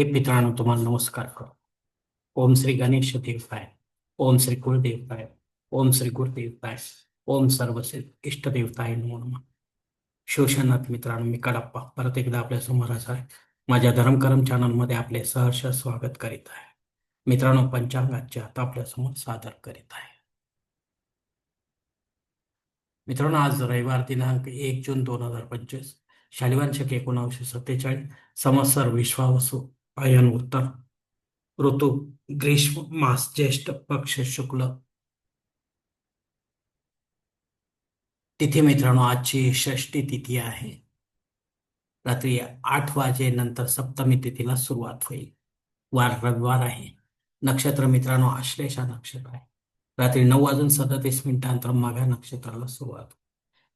हे मित्रांनो तुम्हाला नमस्कार करतो. ओम श्री गणेश देवताय ओम श्री कुलदेवताय ओम श्री गुरुदेवताय ओम सर्व इष्टदेवताय नमो शोषणात शिवशनाथ मित्रांनो मी कडप्पा परत एकदा आपल्यासमोर आहे. माझ्या धर्मकरम चॅनलमध्ये आपले सहर्ष स्वागत करीत आहे. मित्रांनो पंचांगाच्या आता आपल्यासमोर सादर करीत आहे. मित्रांनो आज रविवार दिनांक एक जून दोन हजार पंचवीस शालिवांशक एकोणावीसशे सत्तेचाळीस संवत्सर विश्वावसु आयन उत्तर ऋतु ग्रीष्म मास ज्येष्ठ पक्ष शुक्ल. तिथे मित्रांनो आजची षष्टी तिथी आहे. रात्री आठ वाजेनंतर सप्तमी तिथीला सुरुवात होईल. वार रविवार आहे. नक्षत्र मित्रांनो आश्लेषा नक्षत्र आहे. रात्री नऊ वाजून सदतीस मिनिटांतर माघ्या नक्षत्राला सुरुवात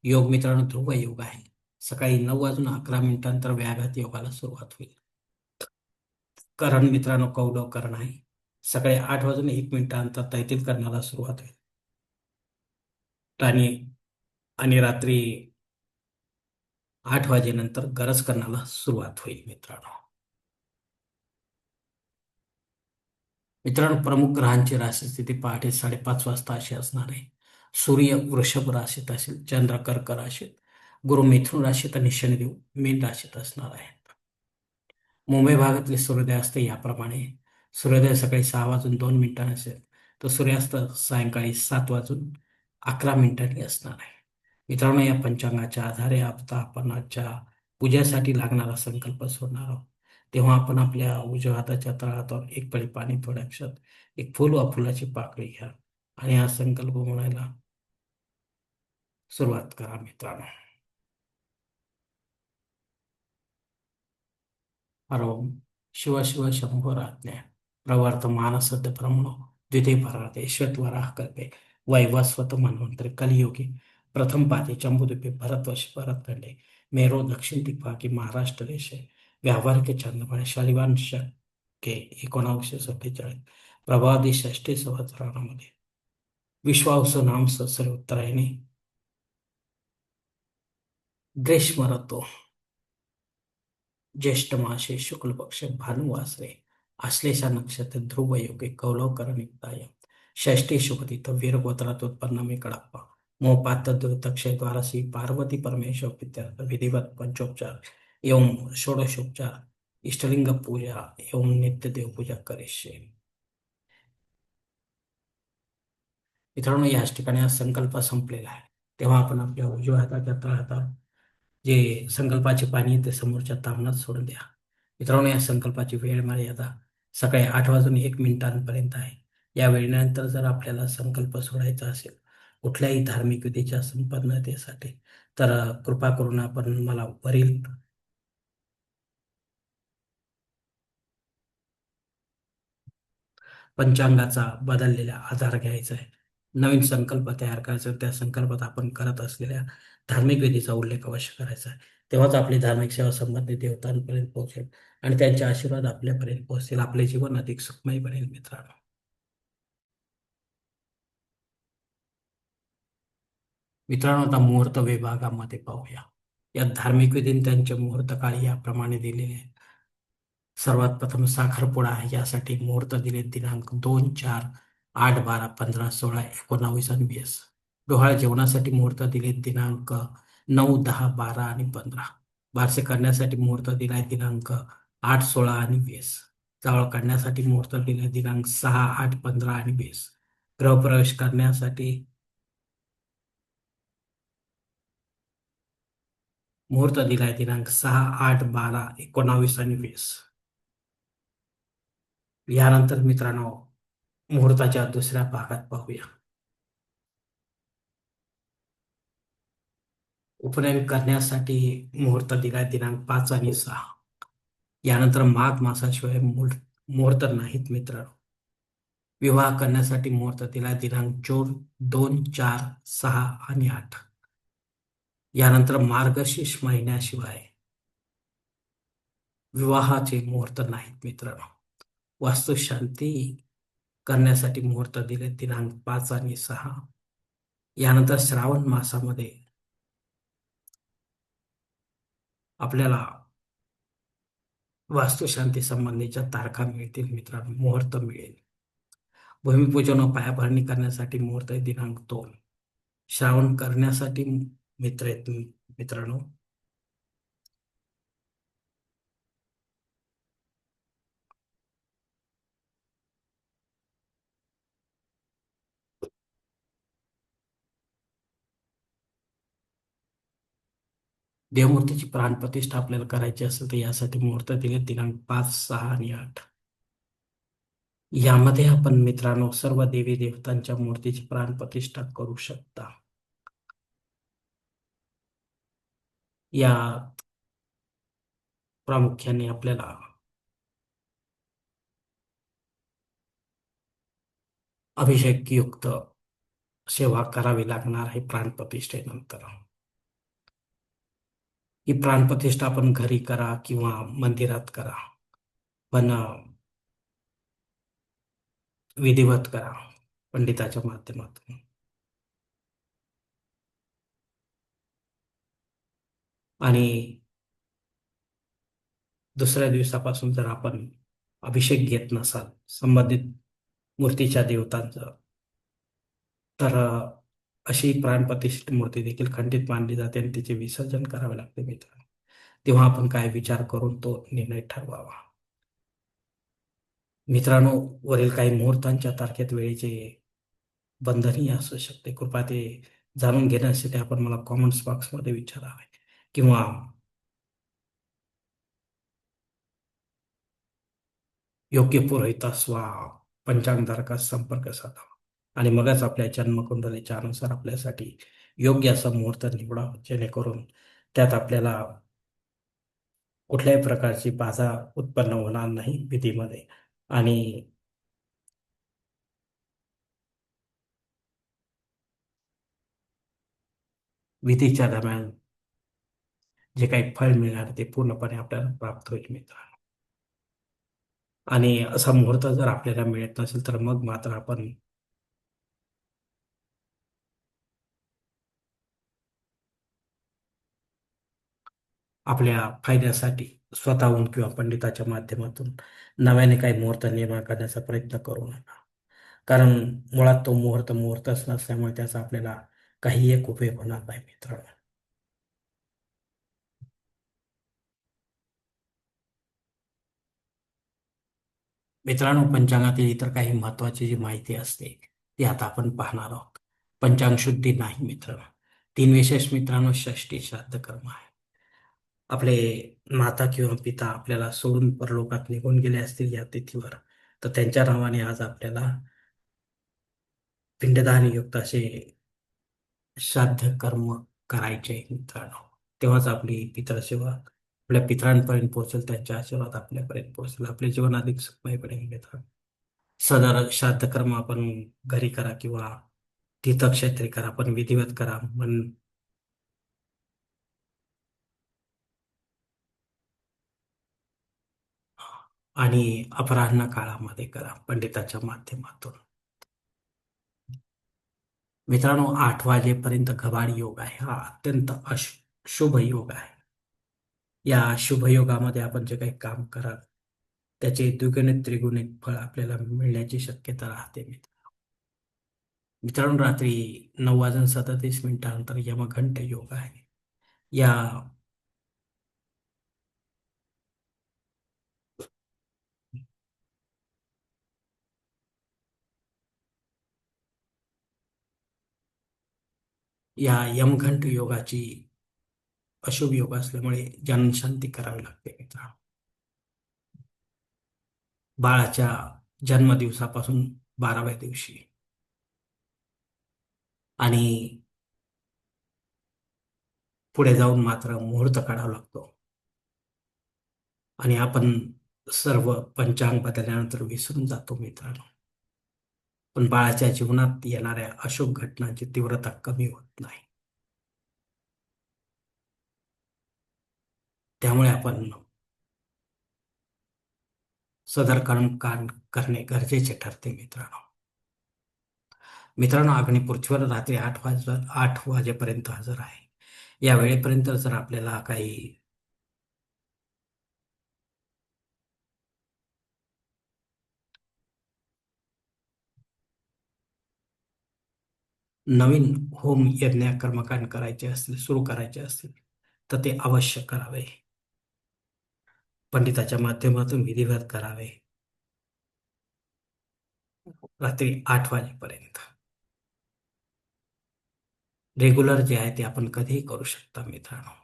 योग मित्रांनो ध्रुव योग आहे. सकाळी नऊ वाजून अकरा मिनिटांतर व्याघात योगाला सुरुवात होईल. करण मित्रांनो कौडव करण आहे. सकाळी आठ वाजून एक मिनिटानंतर तैतील करण्याला सुरुवात होईल. आणि आणि रात्री आठ वाजेनंतर गरज करण्याला सुरुवात होईल मित्रांनो. मित्रांनो प्रमुख ग्रहांची राशी स्थिती पहाटे साडेपाच वाजता अशी असणार आहे. सूर्य वृषभ राशीत असेल चंद्र कर्क राशीत गुरु मिथुन राशीत आणि शनिदेव मीन राशीत असणार आहे मुंबई भागातले सूर्योदय असते याप्रमाणे. सूर्योदय सकाळी सहा वाजून दोन मिनिटांनी असेल. तर सूर्यास्त सायंकाळी सात वाजून अकरा मिनिटांनी असणार आहे. मित्रांनो या पंचांगाच्या आधारे आता आपण आजच्या पूजेसाठी लागणारा संकल्प सोडणार आहोत. तेव्हा आपण आपल्या उजव्या हाताच्या तळातून एक पळी पाणी थोड्याक्षात एक फुल वा फुलाची पाकळी घ्या. आणि हा संकल्प म्हणायला सुरुवात करा मित्रांनो. हरोम शिव शिव शंभोराज्ञा प्रवर्त मानसद्य ब्रह्मणो द्वितीय परार्थे श्वेतवराह कल्पे वैवस्वत मन्वंतरे कलियुगी प्रथम पाते जम्बूद्वीपे भरतवश भरतखंडे मेरो दक्षिण दिग्भागी महाराष्ट्र देश व्यावहारिक चंद्रमाने शालिवांश के एकोणावीसशे सत्तेचाळीस प्रभादी षष्टी संवत्सरामध्ये विश्वावस नाम सहस्र उत्तरायणी ग्रीष्म ऋतू ज्येष्ठ मासे शुक्ल पक्ष भानुवासरे आश्लेषा नक्षत्र ध्रुव योगे कौलवकरण युक्ताय षष्टी शुभतीत वीरगोत्रात उत्पन्न मी कडप्पा. मोपात तक्षय द्वारसी पार्वती परमेश्वर पित्यर्थ विधिवत पंचोपचार एवं षोडशोपचार इष्टलिंग पूजा एवं नित्य देवपूजा करिष्ये मित्रांनो याच ठिकाणी हा संकल्प संपलेला आहे. तेव्हा आपण आपल्या उजव्या हाताच्या तळहातात जे संकल्पाचे पाणी आहे ते समोरच्या तामणात सोडून द्या. मित्रांनो या संकल्पाची वेळ मर्यादा सकाळी आठ वाजून एक मिनिटांपर्यंत आहे. या वेळेनंतर जर आपल्याला संकल्प सोडायचा असेल कुठल्याही धार्मिक विधीच्या संपन्नतेसाठी तर कृपा करून आपण मला वरील पंचांगाचा बदललेला आधार घ्यायचा आहे. नवीन संकल्प तयार करायचा त्या संकल्पात आपण करत असलेल्या धार्मिक विधीचा उल्लेख अवश्य करायचा आहे. तेव्हाच आपली धार्मिक सेवा संबंधित देवतांपर्यंत पोहोचेल आणि त्यांचे आशीर्वाद आपल्यापर्यंत पोहोचतील. आपले जीवन अधिक सुखमय बनेल मित्रांनो. मित्रांनो आता मुहूर्त विभागामध्ये पाहूया. या धार्मिक विधी त्यांचे मुहूर्त काळ याप्रमाणे दिलेले सर्वात प्रथम साखरपुडा यासाठी मुहूर्त दिले दिनांक दोन चार आठ बारा पंधरा सोळा एकोणावीस आणि वीस. डोहाळ जेवणासाठी मुहूर्त दिले दिनांक नऊ दहा बारा आणि पंधरा. बारसे करण्यासाठी मुहूर्त दिलाय दिनांक आठ सोळा आणि वीस. जावळ काढण्यासाठी मुहूर्त दिले दिनांक सहा आठ पंधरा आणि वीस. गृहप्रवेश करण्यासाठी मुहूर्त दिलाय दिनांक सहा आठ बारा एकोणावीस आणि वीस. यानंतर मित्रांनो मुहूर्ताच्या दुसऱ्या भागात पाहूया. उपनयन करण्यासाठी मुहूर्त दिलाय दिनांक पाच आणि सहा. यानंतर माघ मासाशिवाय मुहूर्त नाहीत मित्रांनो विवाह करण्यासाठी मुहूर्त दिलाय दिनांक जून दोन चार सहा आणि आठ. यानंतर मार्गशीर्ष महिन्याशिवाय विवाहाचे मुहूर्त नाहीत मित्रांनो वास्तुशांती करण्यासाठी मुहूर्त दिले दिनांक पाच आणि सहा. यानंतर श्रावण मासामध्ये आपल्याला वास्तुशांती संबंधीच्या तारखा मिळतील मित्रांनो मुहूर्त मिळेल. भूमिपूजन व पायाभरणी करण्यासाठी मुहूर्त दिनांक दोन. श्रावण करण्यासाठी मित्र आहेत मित्रांनो. देवमूर्तीची प्राणप्रतिष्ठा आपल्याला करायची असेल तर यासाठी मुहूर्त दिले दिनांक पाच सहा आणि आठ. यामध्ये आपण मित्रांनो सर्व देवी देवतांच्या मूर्तीची प्राणप्रतिष्ठा करू शकता. या प्रामुख्याने आपल्याला अभिषेक युक्त सेवा करावी लागणार आहे प्राणप्रतिष्ठेनंतर. ही प्राणप्रतिष्ठा आपण घरी करा किंवा मंदिरात करा. पण विधिवत करा पंडिताच्या माध्यमातून. आणि दुसऱ्या दिवसापासून जर आपण अभिषेक घेत नसाल संबंधित मूर्तीच्या देवतांचं तर अशी प्राणप्रतिष्ठित मूर्ती देखील खंडित मानली जाते आणि तिचे विसर्जन करावे लागते मित्रांनो. तेव्हा आपण काय विचार करून तो निर्णय ठरवावा? मित्रांनो वरील काही मुहूर्तांच्या तारखेत वेळेचे बंधनही असू शकते. कृपा ते जाणून घेण्यासाठी आपण मला कॉमेंट्स बॉक्समध्ये विचारावे किंवा योग्य पुरोहितास वा पंचांगधारकास संपर्क साधावा आणि मगच आपल्या जन्मकुंडलीच्या अनुसार आपल्यासाठी योग्य असा मुहूर्त निवडा जेणेकरून त्यात आपल्याला कुठल्याही प्रकारची बाधा उत्पन्न होणार नाही विधीमध्ये. आणि विधीच्या दरम्यान जे काही फळ मिळणार ते पूर्णपणे आपल्याला प्राप्त होईल मित्रांनो. आणि असा मुहूर्त जर आपल्याला मिळत नसेल तर मग मात्र आपण आपल्या फायद्यासाठी स्वतःहून किंवा पंडिताच्या माध्यमातून नव्याने काही मुहूर्त निर्माण करण्याचा प्रयत्न करू नका. कारण मुळात तो मुहूर्त मुहूर्तच नसल्यामुळे त्याचा आपल्याला काही एक उपयोग होणार नाही मित्रांनो. मित्रांनो पंचांगातील इतर काही महत्वाची जी माहिती असते ती आता आपण पाहणार आहोत. पंचांग शुद्धी नाही मित्र तीन विशेष मित्रांनो षष्टी श्राद्ध कर्म आहे. आपले माता किंवा पिता आपल्याला सोडून परलोकात निघून गेले असतील या तिथीवर तर त्यांच्या नावाने आज आपल्याला पिंडदान युक्त असे श्राद्ध कर्म करायचे मित्रांनो. तेव्हाच आपली पितृसेवा आपल्या पितरांपर्यंत पोहोचेल त्यांच्या आशीर्वाद आपल्यापर्यंत पोहोचेल. आपले जीवन अधिक सुखमय पडेल मित्रांनो. सदर श्राद्ध कर्म आपण घरी करा किंवा तीर्थक्षेत्री करा पण विधिवत करा. मन आणि अपराह्न काळामध्ये करा पंडिताच्या माध्यमातून. मित्रांनो आठ वाजेपर्यंत घबाड योग आहे. हा अत्यंत शुभ योग आहे. या शुभ योगामध्ये आपण जे काही काम कराल त्याचे द्विगुणित त्रिगुणित फळ आपल्याला मिळण्याची शक्यता राहते मित्र. मित्रांनो रात्री नऊ वाजून सदतीस मिनिटानंतर यमघंट योग आहे. या या यमघंट योगाची अशुभ योग असल्यामुळे जनशांती करावी लागते मित्र. बाळाच्या जन्मदिवसापासून बाराव्या दिवशी. आणि पुढे जाऊन मात्र मुहूर्त काढावा लागतो. आणि आपण सर्व पंचांग बदलल्यानंतर विसरून जातो मित्रांनो. पण बाळाच्या जीवनात येणाऱ्या अशुभ घटनांची तीव्रता कमी होत नाही. त्यामुळे आपण सदर कर्म करणे गरजेचे ठरते मित्रांनो. मित्रांनो अग्नी पृथ्वीवर रात्री आठ वाज आठ वाजेपर्यंत हजर आहे. या वेळेपर्यंत जर आपल्याला काही नवीन होम यज्ञ कर्मकांड करायचे असतील सुरू करायचे असतील तर ते अवश्य करावे. पंडिताच्या माध्यमातून विधिवत करावे. रात्री आठ वाजेपर्यंत. रेग्युलर जे आहे ते आपण कधीही करू शकता मित्रांनो.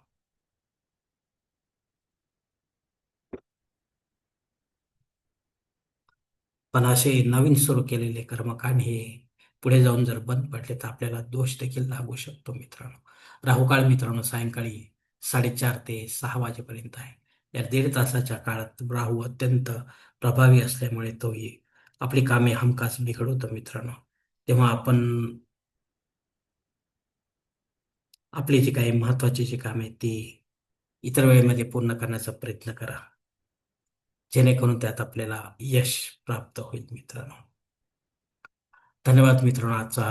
पण असे नवीन सुरू केलेले कर्मकांड हे पुढे जाऊन जर बंद पडले तर आपल्याला दोष देखील लागू शकतो मित्रांनो. राहुकाळ मित्रांनो सायंकाळी साडेचार ते सहा वाजेपर्यंत आहे. या दीड तासाच्या काळात राहू अत्यंत प्रभावी असल्यामुळे तोही आपली कामे हमखास बिघडवतो मित्रांनो. तेव्हा आपण आपली जी काही महत्वाची जी कामे ती इतर वेळेमध्ये पूर्ण करण्याचा प्रयत्न करा. जेणेकरून त्यात आपल्याला यश प्राप्त होईल मित्रांनो. धन्यवाद मित्रांनो आजचा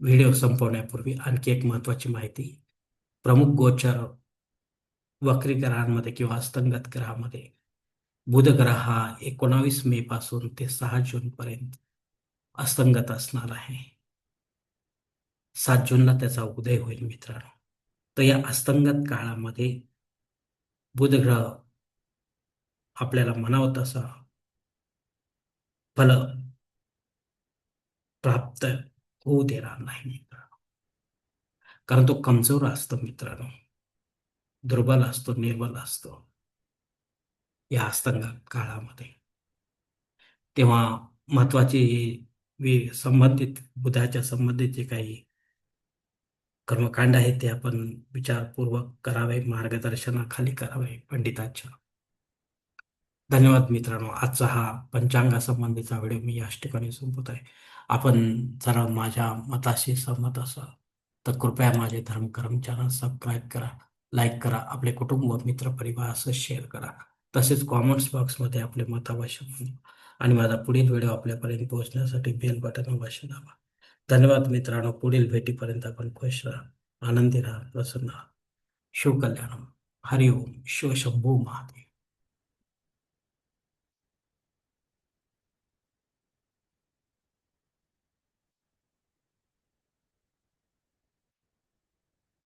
व्हिडिओ संपवण्यापूर्वी आणखी एक महत्वाची माहिती. प्रमुख गोचर वक्रीग्रहांमध्ये किंवा अस्तंगत ग्रहामध्ये बुध ग्रह हा एकोणावीस मे पासून ते सहा जून पर्यंत अस्तंगत असणार आहे. सात जूनला त्याचा उदय होईल मित्रांनो. तर या अस्तंगत काळामध्ये बुध ग्रह आपल्याला म्हणावं तसा फल प्राप्त होऊ देणार नाही मित्रांनो. कारण तो कमजोर असतो मित्रांनो. दुर्बल असतो निर्बल असतो. या अस्तंगत काळामध्ये. तेव्हा महत्त्वाचे संबंधित बुधाच्या संबंधित जे काही कर्मकांड आहे ते आपण विचारपूर्वक करावे मार्गदर्शनाखाली करावे पंडितांच्या. धन्यवाद मित्रांनो. आजचा हा पंचांगासंबंधीचा व्हिडिओ मी याच ठिकाणी संपत आहे. आपण जरा माझ्या मताशी सहमत असाल तर कृपया माझे धर्मकर्म चॅनल सबस्क्राईब करा लाईक करा आपले कुटुंब मित्र परिवार असं शेअर करा. तसेच कॉमेंट्स बॉक्समध्ये आपले मत अवश्य आणि माझा पुढील व्हिडिओ आपल्यापर्यंत पोहोचण्यासाठी बेल बटन अवश्य दाबा. धन्यवाद मित्रांनो. पुढील भेटीपर्यंत आपण खुश राहा आनंदी राहा प्रसन्न राहा. शिवकल्याणम हरिओम. शिवशंभू महादेव.